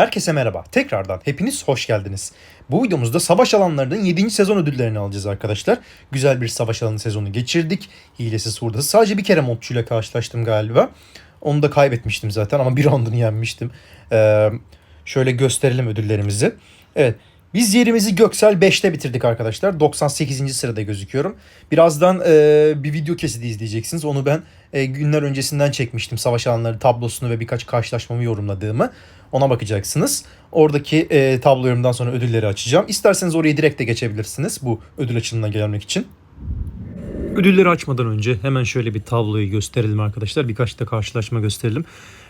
Herkese merhaba. Tekrardan hepiniz hoş geldiniz. Bu videomuzda savaş alanlarının 7. sezon ödüllerini alacağız arkadaşlar. Güzel bir savaş alanı sezonu geçirdik. Hilesiz hurdası. Sadece bir kere modçuyla karşılaştım galiba. Onu da kaybetmiştim zaten ama bir roundunu yenmiştim. Ee, şöyle gösterelim ödüllerimizi. Evet. Biz yerimizi Göksel 5'te bitirdik arkadaşlar. 98. sırada gözüküyorum. Birazdan e, bir video kesidi izleyeceksiniz. Onu ben e, günler öncesinden çekmiştim. Savaş alanları tablosunu ve birkaç karşılaşmamı yorumladığımı. Ona bakacaksınız. Oradaki e, tablo yorumdan sonra ödülleri açacağım. İsterseniz oraya direkt de geçebilirsiniz bu ödül açılımına gelmek için. Ödülleri açmadan önce hemen şöyle bir tabloyu gösterelim arkadaşlar. Birkaç da karşılaşma gösterelim.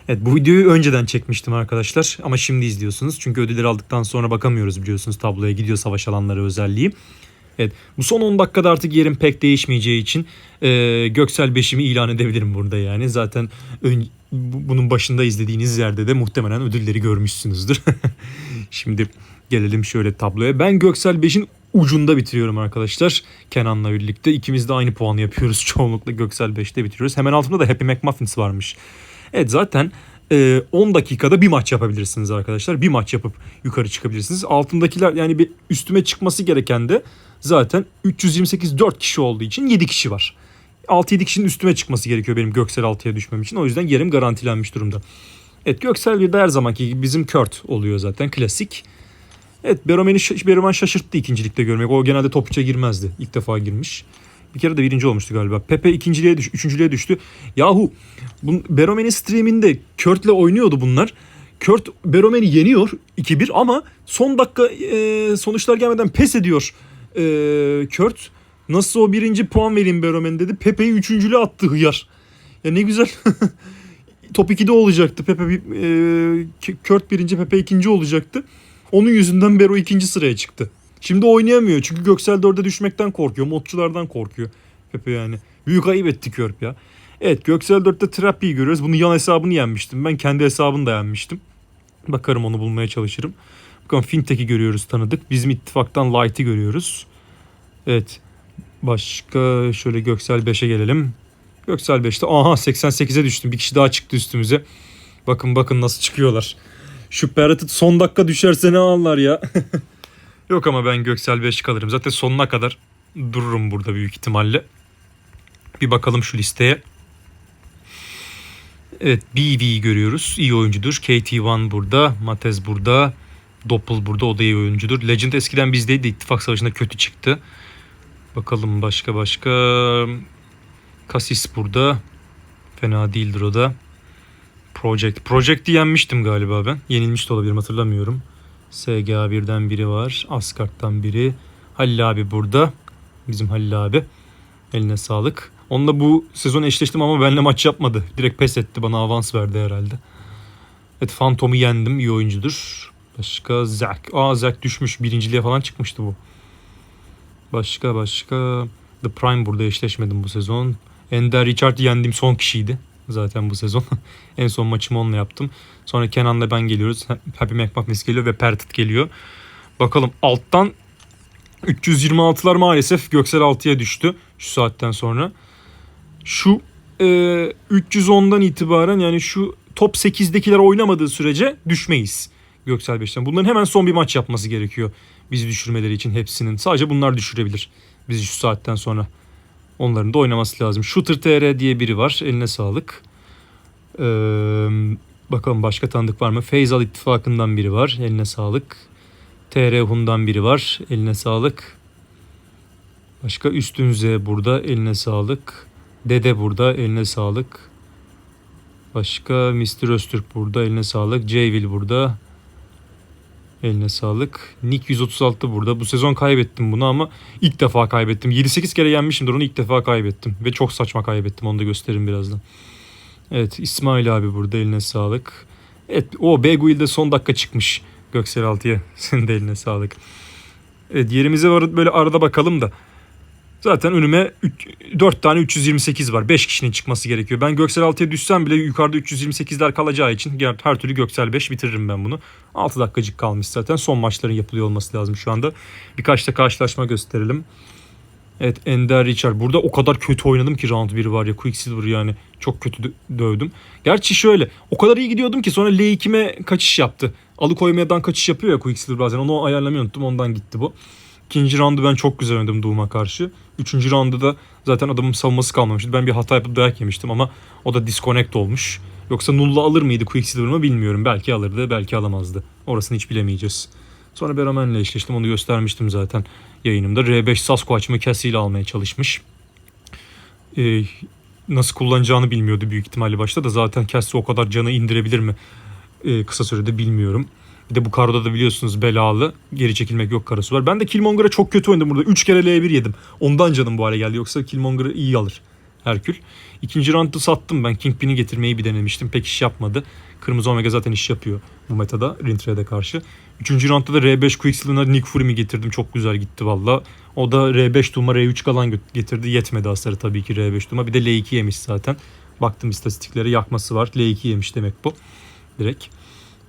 Evet bu videoyu önceden çekmiştim arkadaşlar ama şimdi izliyorsunuz. Çünkü ödülleri aldıktan sonra bakamıyoruz biliyorsunuz tabloya gidiyor savaş alanları özelliği. Evet bu son 10 dakikada artık yerim pek değişmeyeceği için e, Göksel 5'imi ilan edebilirim burada yani. Zaten ön, bu- bunun başında izlediğiniz yerde de muhtemelen ödülleri görmüşsünüzdür. Şimdi gelelim şöyle tabloya. Ben Göksel 5'in ucunda bitiriyorum arkadaşlar. Kenan'la birlikte. İkimiz de aynı puanı yapıyoruz. Çoğunlukla Göksel 5'te bitiriyoruz. Hemen altında da Happy McMuffins varmış. Evet zaten e, 10 dakikada bir maç yapabilirsiniz arkadaşlar. Bir maç yapıp yukarı çıkabilirsiniz. Altındakiler yani bir üstüme çıkması gereken de zaten 328 4 kişi olduğu için 7 kişi var. 6-7 kişinin üstüme çıkması gerekiyor benim Göksel 6'ya düşmem için. O yüzden yerim garantilenmiş durumda. Evet Göksel bir de her zamanki gibi bizim Kurt oluyor zaten klasik. Evet Beromen'i şaş- Beromen şaşırttı ikincilikte görmek. O genelde top girmezdi. İlk defa girmiş. Bir kere de birinci olmuştu galiba. Pepe ikinciliğe düş, üçüncülüğe düştü. Yahu bu Beromen'in streaminde Kurt'le oynuyordu bunlar. Kurt Beromen'i yeniyor 2-1 ama son dakika e, sonuçlar gelmeden pes ediyor e, Kurt. Nasıl o birinci puan vereyim Beromen dedi. Pepe'yi üçüncülüğe attı hıyar. Ya ne güzel. Top 2'de olacaktı. Pepe e, Kurt birinci Pepe ikinci olacaktı. Onun yüzünden Bero ikinci sıraya çıktı. Şimdi oynayamıyor çünkü Göksel 4'e düşmekten korkuyor. Modçulardan korkuyor Pepe yani. Büyük ayıp etti Körp ya. Evet Göksel 4'te Trappy'yi görüyoruz. Bunun yan hesabını yenmiştim. Ben kendi hesabını da yenmiştim. Bakarım onu bulmaya çalışırım. Bakın Fintech'i görüyoruz tanıdık. Bizim ittifaktan Light'ı görüyoruz. Evet. Başka şöyle Göksel 5'e gelelim. Göksel 5'te aha 88'e düştüm. Bir kişi daha çıktı üstümüze. Bakın bakın nasıl çıkıyorlar. Şu Barrett'ı son dakika düşerse ne anlar ya. Yok ama ben Göksel 5 kalırım. Zaten sonuna kadar dururum burada büyük ihtimalle. Bir bakalım şu listeye. Evet BV görüyoruz. İyi oyuncudur. KT1 burada. Matez burada. Doppel burada. O da iyi oyuncudur. Legend eskiden bizdeydi. İttifak Savaşı'nda kötü çıktı. Bakalım başka başka. Kasis burada. Fena değildir o da. Project. Project'i yenmiştim galiba ben. Yenilmiş de olabilirim hatırlamıyorum. SGA birden biri var. Askart'tan biri. Halil abi burada. Bizim Halil abi. Eline sağlık. Onunla bu sezon eşleştim ama benimle maç yapmadı. Direkt pes etti. Bana avans verdi herhalde. Evet Phantom'u yendim. İyi oyuncudur. Başka Zack. Aa Zack düşmüş. Birinciliğe falan çıkmıştı bu. Başka başka. The Prime burada eşleşmedim bu sezon. Ender Richard'ı yendiğim son kişiydi zaten bu sezon. en son maçımı onunla yaptım. Sonra Kenan'la ben geliyoruz. Happy McMuffins geliyor ve Pertit geliyor. Bakalım alttan 326'lar maalesef Göksel 6'ya düştü şu saatten sonra. Şu e, 310'dan itibaren yani şu top 8'dekiler oynamadığı sürece düşmeyiz Göksel 5'ten. Bunların hemen son bir maç yapması gerekiyor. Bizi düşürmeleri için hepsinin. Sadece bunlar düşürebilir bizi şu saatten sonra. Onların da oynaması lazım. Shooter TR diye biri var. Eline sağlık. Ee, bakalım başka tanıdık var mı? Feyzal İttifakı'ndan biri var. Eline sağlık. TR Hun'dan biri var. Eline sağlık. Başka Üstün burada. Eline sağlık. Dede burada. Eline sağlık. Başka Mr. Öztürk burada. Eline sağlık. Jayville burada. Eline sağlık. Nick 136 burada. Bu sezon kaybettim bunu ama ilk defa kaybettim. 7-8 kere yenmişimdir onu ilk defa kaybettim. Ve çok saçma kaybettim. Onu da gösteririm birazdan. Evet İsmail abi burada eline sağlık. Evet o Beguil de son dakika çıkmış. Göksel Altı'ya. Senin de eline sağlık. Evet yerimize var böyle arada bakalım da. Zaten önüme 4 tane 328 var. 5 kişinin çıkması gerekiyor. Ben Göksel 6'ya düşsem bile yukarıda 328'ler kalacağı için her türlü Göksel 5 bitiririm ben bunu. 6 dakikacık kalmış zaten. Son maçların yapılıyor olması lazım şu anda. Birkaç da karşılaşma gösterelim. Evet Ender Richard. Burada o kadar kötü oynadım ki round 1 var ya Quicksilver yani. Çok kötü dö- dövdüm. Gerçi şöyle o kadar iyi gidiyordum ki sonra L2'me kaçış yaptı. Alıkoymadan kaçış yapıyor ya Quicksilver bazen. Onu ayarlamayı unuttum ondan gitti bu. İkinci roundu ben çok güzel oynadım Doom'a karşı. Üçüncü roundu da zaten adamın savunması kalmamıştı. Ben bir hata yapıp dayak yemiştim ama o da disconnect olmuş. Yoksa Null'la alır mıydı Quicksilver'ımı bilmiyorum. Belki alırdı, belki alamazdı. Orasını hiç bilemeyeceğiz. Sonra Beraman'la eşleştim. Onu göstermiştim zaten yayınımda. R5 Sasquatch'ımı Cassie ile almaya çalışmış. Ee, nasıl kullanacağını bilmiyordu büyük ihtimalle başta da zaten Cassie o kadar canı indirebilir mi ee, kısa sürede bilmiyorum. Bir de bu karda da biliyorsunuz belalı. Geri çekilmek yok karası var. Ben de Killmonger'a çok kötü oynadım burada. 3 kere L1 yedim. Ondan canım bu hale geldi. Yoksa Killmonger'ı iyi alır Herkül. İkinci round'u sattım ben. Kingpin'i getirmeyi bir denemiştim. Pek iş yapmadı. Kırmızı Omega zaten iş yapıyor bu metada Rintre'de karşı. Üçüncü roundda da R5 Quicksilver'ına Nick Fury'mi getirdim. Çok güzel gitti valla. O da R5 Doom'a R3 kalan getirdi. Yetmedi hasarı tabii ki R5 Doom'a. Bir de L2 yemiş zaten. Baktım istatistiklere yakması var. L2 yemiş demek bu. Direkt.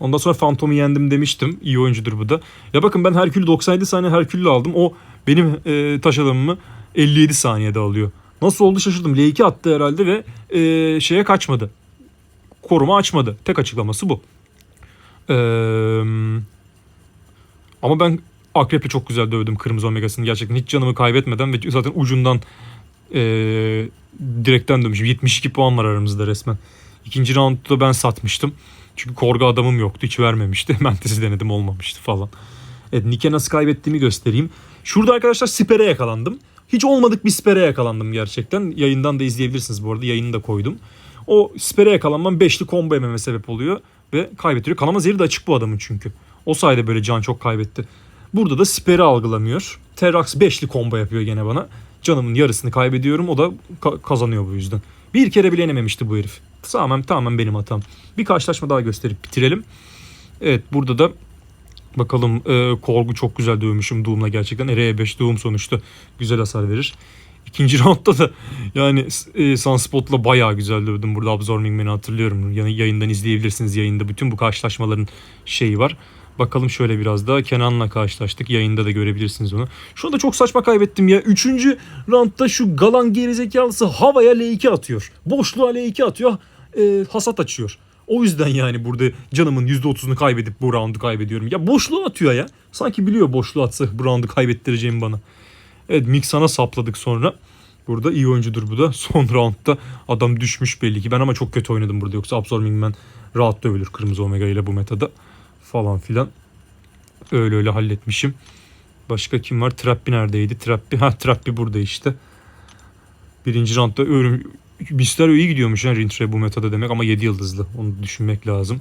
Ondan sonra Phantom'u yendim demiştim. İyi oyuncudur bu da. Ya bakın ben Herkül'ü 97 saniye Herkül'le aldım. O benim e, taş adamımı 57 saniyede alıyor. Nasıl oldu şaşırdım. L2 attı herhalde ve e, şeye kaçmadı. Koruma açmadı. Tek açıklaması bu. Eee ama ben Akrep'le çok güzel dövdüm Kırmızı Omega'sını. Gerçekten hiç canımı kaybetmeden ve zaten ucundan eee direkten dönmüşüm. 72 puan var aramızda resmen. İkinci roundda ben satmıştım. Çünkü korga adamım yoktu. Hiç vermemişti. Mentes'i denedim olmamıştı falan. Evet Nick'e nasıl kaybettiğimi göstereyim. Şurada arkadaşlar Siper'e yakalandım. Hiç olmadık bir Siper'e yakalandım gerçekten. Yayından da izleyebilirsiniz bu arada. Yayını da koydum. O Siper'e yakalanmam beşli combo yememe sebep oluyor. Ve kaybettiriyor. Kanama zehri de açık bu adamın çünkü. O sayede böyle can çok kaybetti. Burada da Siper'i algılamıyor. Terrax beşli combo yapıyor gene bana. Canımın yarısını kaybediyorum. O da ka- kazanıyor bu yüzden. Bir kere bile yenememişti bu herif. Tamamen tamamen benim hatam. Bir karşılaşma daha gösterip bitirelim. Evet burada da bakalım e, Korg'u çok güzel dövmüşüm Doom'la gerçekten. R5 Doom sonuçta güzel hasar verir. İkinci roundda da yani e, Sunspot'la bayağı güzel dövdüm. Burada Absorbing Man'i hatırlıyorum. Yani yayından izleyebilirsiniz. Yayında bütün bu karşılaşmaların şeyi var. Bakalım şöyle biraz daha Kenan'la karşılaştık. Yayında da görebilirsiniz onu. Şu anda çok saçma kaybettim ya. Üçüncü roundda şu galan gerizekalısı havaya L2 atıyor. Boşluğa L2 atıyor. E, hasat açıyor. O yüzden yani burada canımın %30'unu kaybedip bu roundu kaybediyorum. Ya boşluğa atıyor ya. Sanki biliyor boşluğa atsa bu roundu kaybettireceğimi bana. Evet Miksan'a sapladık sonra. Burada iyi oyuncudur bu da. Son roundda adam düşmüş belli ki. Ben ama çok kötü oynadım burada. Yoksa Absorbing Man rahat dövülür Kırmızı Omega ile bu metada. Falan filan. Öyle öyle halletmişim. Başka kim var? Trappi neredeydi? Trappi. Ha Trappi burada işte. Birinci roundda örüm... Mysterio iyi gidiyormuş yani Rintre bu metada demek ama 7 yıldızlı. Onu düşünmek lazım.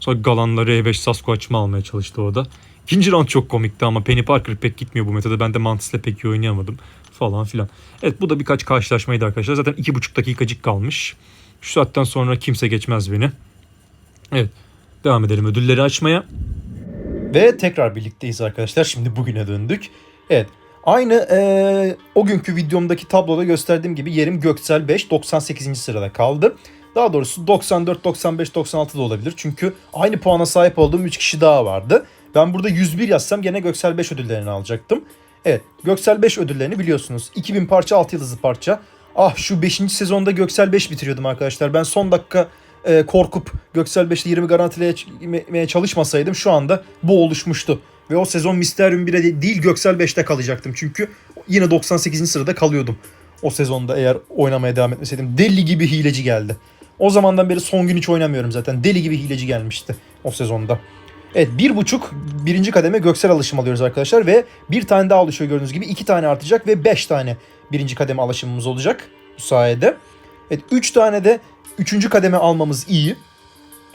Sonra Galan'la R5 Sasquatch'ımı almaya çalıştı o da. İkinci round çok komikti ama Penny Parker pek gitmiyor bu metada. Ben de Mantis'le pek iyi oynayamadım falan filan. Evet bu da birkaç karşılaşmaydı arkadaşlar. Zaten iki buçuk dakikacık kalmış. Şu saatten sonra kimse geçmez beni. Evet devam edelim ödülleri açmaya. Ve tekrar birlikteyiz arkadaşlar. Şimdi bugüne döndük. Evet. Aynı eee, o günkü videomdaki tabloda gösterdiğim gibi yerim Göksel 5 98. sırada kaldı. Daha doğrusu 94, 95, 96 da olabilir. Çünkü aynı puana sahip olduğum 3 kişi daha vardı. Ben burada 101 yazsam gene Göksel 5 ödüllerini alacaktım. Evet Göksel 5 ödüllerini biliyorsunuz. 2000 parça 6 yıldızlı parça. Ah şu 5. sezonda Göksel 5 bitiriyordum arkadaşlar. Ben son dakika e, korkup Göksel 5'te 20 garantilemeye çalışmasaydım şu anda bu oluşmuştu. Ve o sezon Mysterium 1'e de- değil Göksel 5'te kalacaktım. Çünkü yine 98. sırada kalıyordum. O sezonda eğer oynamaya devam etmeseydim. Deli gibi hileci geldi. O zamandan beri son gün hiç oynamıyorum zaten. Deli gibi hileci gelmişti o sezonda. Evet bir buçuk birinci kademe Göksel alışım alıyoruz arkadaşlar. Ve bir tane daha oluşuyor gördüğünüz gibi. iki tane artacak ve beş tane birinci kademe alışımımız olacak bu sayede. Evet 3 tane de üçüncü kademe almamız iyi.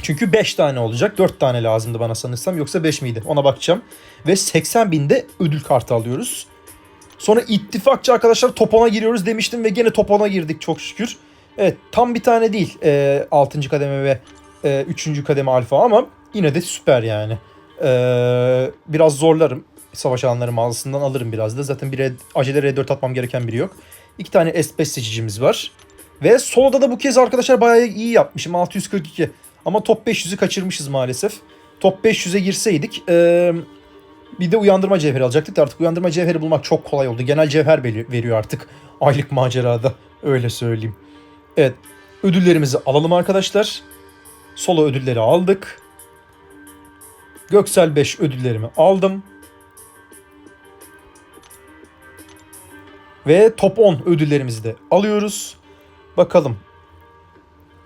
Çünkü 5 tane olacak. 4 tane lazımdı bana sanırsam. Yoksa 5 miydi? Ona bakacağım. Ve 80 binde ödül kartı alıyoruz. Sonra ittifakçı arkadaşlar topona giriyoruz demiştim ve gene topona girdik çok şükür. Evet tam bir tane değil e, 6. kademe ve e, 3. kademe alfa ama yine de süper yani. E, biraz zorlarım. Savaş alanları mağazasından alırım biraz da. Zaten bir red- acele R4 atmam gereken biri yok. İki tane S5 seçicimiz var. Ve solda da bu kez arkadaşlar bayağı iyi yapmışım. 642. Ama top 500'ü kaçırmışız maalesef. Top 500'e girseydik eee, Bir de uyandırma cevheri alacaktık da artık uyandırma cevheri bulmak çok kolay oldu. Genel cevher veriyor artık aylık macerada. Öyle söyleyeyim. Evet. Ödüllerimizi alalım arkadaşlar. Solo ödülleri aldık. Göksel 5 ödüllerimi aldım. Ve top 10 ödüllerimizi de alıyoruz. Bakalım.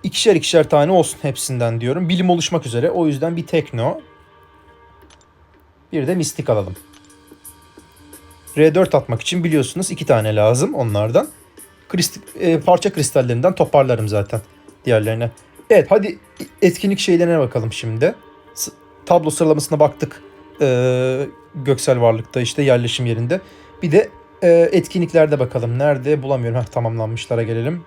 İkişer ikişer tane olsun hepsinden diyorum. Bilim oluşmak üzere. O yüzden bir tekno. Bir de mistik alalım. R4 atmak için biliyorsunuz iki tane lazım onlardan. Krist e, parça kristallerinden toparlarım zaten diğerlerine. Evet hadi etkinlik şeylerine bakalım şimdi. S- tablo sıralamasına baktık. Ee, göksel varlıkta işte yerleşim yerinde. Bir de e, etkinliklerde bakalım. Nerede bulamıyorum. Heh, tamamlanmışlara gelelim.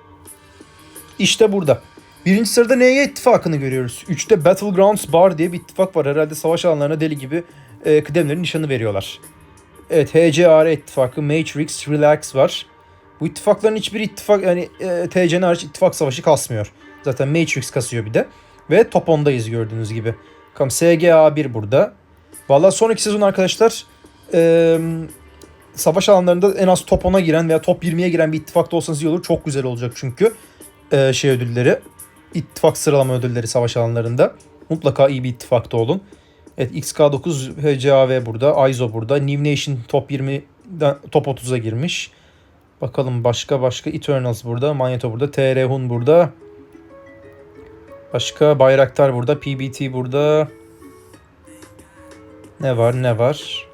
İşte burada. Birinci sırada neye ittifakını görüyoruz? Üçte Battlegrounds Bar diye bir ittifak var. Herhalde savaş alanlarına deli gibi e, kıdemlerin nişanı veriyorlar. Evet HCR ittifakı, Matrix, Relax var. Bu ittifakların hiçbir ittifak yani e, TC'nin hariç ittifak savaşı kasmıyor. Zaten Matrix kasıyor bir de. Ve top 10'dayız gördüğünüz gibi. Bakalım SGA1 burada. Valla sonraki sezon arkadaşlar e, savaş alanlarında en az top 10'a giren veya top 20'ye giren bir ittifakta olsanız iyi olur. Çok güzel olacak çünkü e, şey ödülleri. İttifak sıralama ödülleri savaş alanlarında. Mutlaka iyi bir ittifakta olun. Evet XK9 HCAV burada. ISO burada. New Nation top 20'den top 30'a girmiş. Bakalım başka başka Eternals burada. Magneto burada. TR Hun burada. Başka Bayraktar burada. PBT burada. Ne var ne var.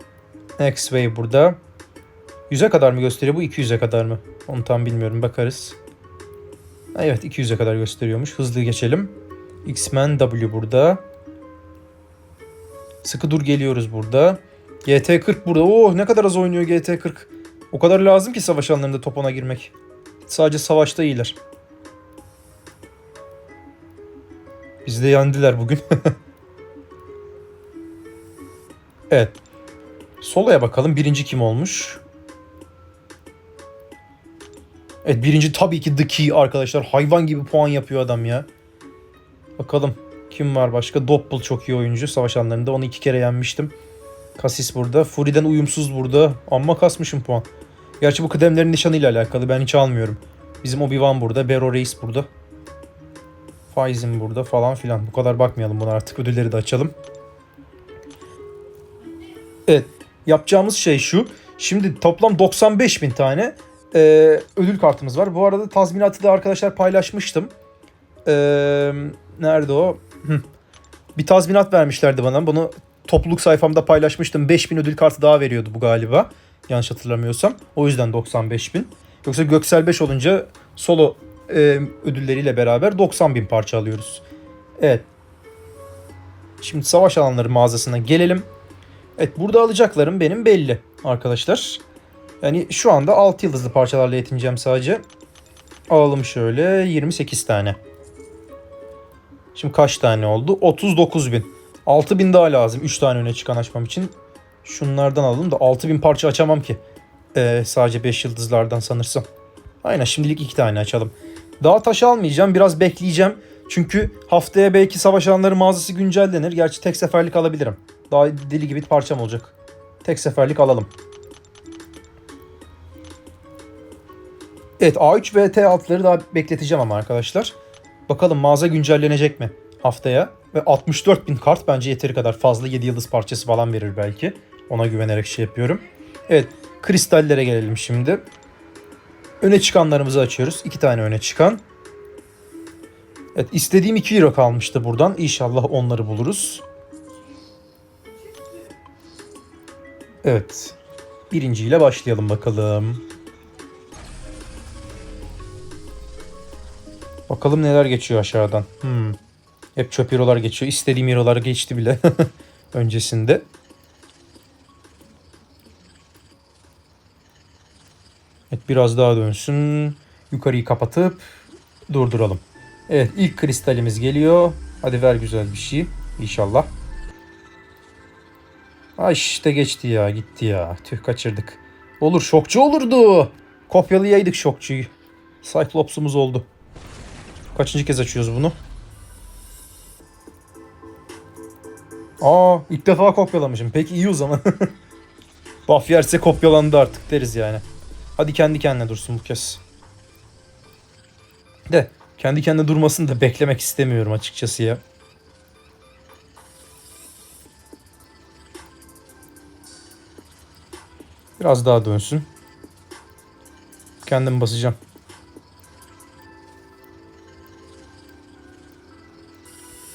X-Wave burada. 100'e kadar mı gösteriyor bu 200'e kadar mı? Onu tam bilmiyorum bakarız. Evet 200'e kadar gösteriyormuş. Hızlı geçelim. X-Men W burada. Sıkı dur geliyoruz burada. GT40 burada. Oo ne kadar az oynuyor GT40. O kadar lazım ki savaş alanlarında top ona girmek. Sadece savaşta iyiler. Bizi de yendiler bugün. evet. Solo'ya bakalım. Birinci kim olmuş? Evet birinci tabii ki The Key arkadaşlar. Hayvan gibi puan yapıyor adam ya. Bakalım kim var başka? Doppel çok iyi oyuncu. Savaş alanlarında onu iki kere yenmiştim. Kasis burada. Fury'den uyumsuz burada. Amma kasmışım puan. Gerçi bu kıdemlerin nişanıyla alakalı. Ben hiç almıyorum. Bizim Obi-Wan burada. Bero Reis burada. Faizim burada falan filan. Bu kadar bakmayalım buna artık. Ödülleri de açalım. Evet. Yapacağımız şey şu. Şimdi toplam 95 bin tane e, ödül kartımız var. Bu arada tazminatı da arkadaşlar paylaşmıştım. E, nerede o? Hı. Bir tazminat vermişlerdi bana. Bunu topluluk sayfamda paylaşmıştım. 5000 ödül kartı daha veriyordu bu galiba. Yanlış hatırlamıyorsam. O yüzden 95 bin. Yoksa Göksel 5 olunca solo e, ödülleriyle beraber 90 bin parça alıyoruz. Evet. Şimdi savaş alanları mağazasına gelelim. Evet burada alacaklarım benim belli arkadaşlar. Yani şu anda 6 yıldızlı parçalarla yetineceğim sadece. Alalım şöyle 28 tane. Şimdi kaç tane oldu? 39 bin. 6 bin daha lazım 3 tane öne çıkan açmam için. Şunlardan alalım da 6 bin parça açamam ki. Ee, sadece 5 yıldızlardan sanırsam. Aynen şimdilik 2 tane açalım. Daha taş almayacağım biraz bekleyeceğim. Çünkü haftaya belki savaş alanları mağazası güncellenir. Gerçi tek seferlik alabilirim. Daha deli gibi parçam olacak. Tek seferlik alalım. Evet A3 ve T6'ları daha bekleteceğim ama arkadaşlar. Bakalım mağaza güncellenecek mi haftaya? Ve 64 bin kart bence yeteri kadar fazla. 7 yıldız parçası falan verir belki. Ona güvenerek şey yapıyorum. Evet kristallere gelelim şimdi. Öne çıkanlarımızı açıyoruz. 2 tane öne çıkan. Evet istediğim 2 euro kalmıştı buradan. İnşallah onları buluruz. Evet. Birinciyle başlayalım bakalım. Bakalım neler geçiyor aşağıdan. Hmm. Hep çöp eurolar geçiyor. İstediğim eurolar geçti bile öncesinde. Evet biraz daha dönsün. Yukarıyı kapatıp durduralım. Evet ilk kristalimiz geliyor. Hadi ver güzel bir şey. İnşallah. Ha işte geçti ya gitti ya. Tüh kaçırdık. Olur şokçu olurdu. Kopyalayaydık şokçuyu. Cyclops'umuz oldu. Kaçıncı kez açıyoruz bunu? Aa ilk defa kopyalamışım. Peki iyi o zaman. Buff yerse kopyalandı artık deriz yani. Hadi kendi kendine dursun bu kez. De kendi kendine durmasını da beklemek istemiyorum açıkçası ya. Biraz daha dönsün. Kendim basacağım.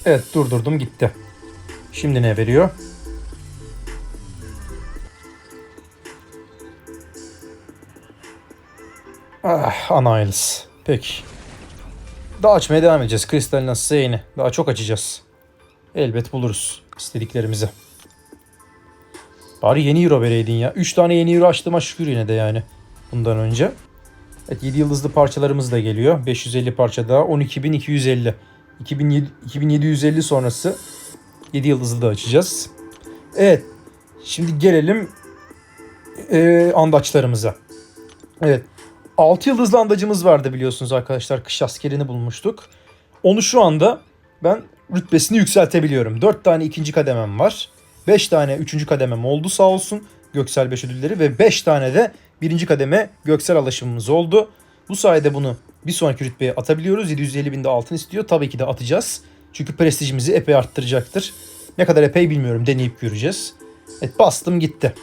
Evet durdurdum gitti. Şimdi ne veriyor? Ah Anailus. Peki. Daha açmaya devam edeceğiz. Kristal nasılsa yeni. Daha çok açacağız. Elbet buluruz istediklerimizi. Bari yeni euro vereydin ya. 3 tane yeni euro açtığıma şükür yine de yani. Bundan önce. Evet 7 yıldızlı parçalarımız da geliyor. 550 parça daha. 12.250. 2700 2750 sonrası 7 yıldızlı da açacağız. Evet. Şimdi gelelim e, andaçlarımıza. Evet. 6 yıldızlı andacımız vardı biliyorsunuz arkadaşlar. Kış askerini bulmuştuk. Onu şu anda ben rütbesini yükseltebiliyorum. 4 tane ikinci kademem var. 5 tane üçüncü kademem oldu sağ olsun. Göksel 5 ödülleri ve 5 tane de birinci kademe göksel alaşımımız oldu. Bu sayede bunu bir sonraki rütbeye atabiliyoruz. 750 binde altın istiyor. Tabii ki de atacağız. Çünkü prestijimizi epey arttıracaktır. Ne kadar epey bilmiyorum. Deneyip göreceğiz. Evet bastım gitti.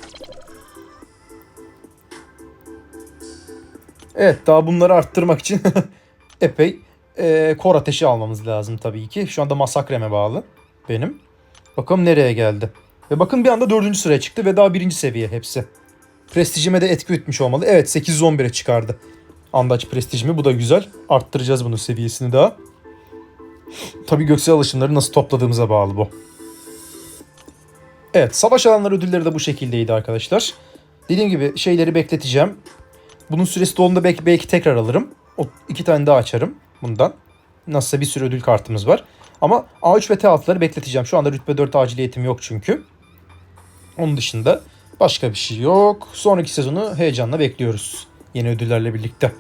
Evet daha bunları arttırmak için epey e, kor ateşi almamız lazım tabii ki. Şu anda masakreme bağlı benim. Bakalım nereye geldi. Ve bakın bir anda dördüncü sıraya çıktı ve daha birinci seviye hepsi. Prestijime de etki etmiş olmalı. Evet 811'e çıkardı. Andaç prestijimi. Bu da güzel. Arttıracağız bunun seviyesini daha. Tabii göksel alışımları nasıl topladığımıza bağlı bu. Evet savaş alanları ödülleri de bu şekildeydi arkadaşlar. Dediğim gibi şeyleri bekleteceğim. Bunun süresi dolduğunda belki, belki tekrar alırım. O iki tane daha açarım bundan. Nasılsa bir sürü ödül kartımız var. Ama A3 ve T6'ları bekleteceğim. Şu anda rütbe 4 aciliyetim yok çünkü. Onun dışında başka bir şey yok. Sonraki sezonu heyecanla bekliyoruz. Yeni ödüllerle birlikte.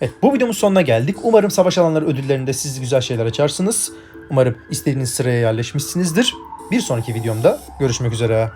Evet bu videomuz sonuna geldik. Umarım savaş alanları ödüllerinde siz güzel şeyler açarsınız. Umarım istediğiniz sıraya yerleşmişsinizdir. Bir sonraki videomda görüşmek üzere.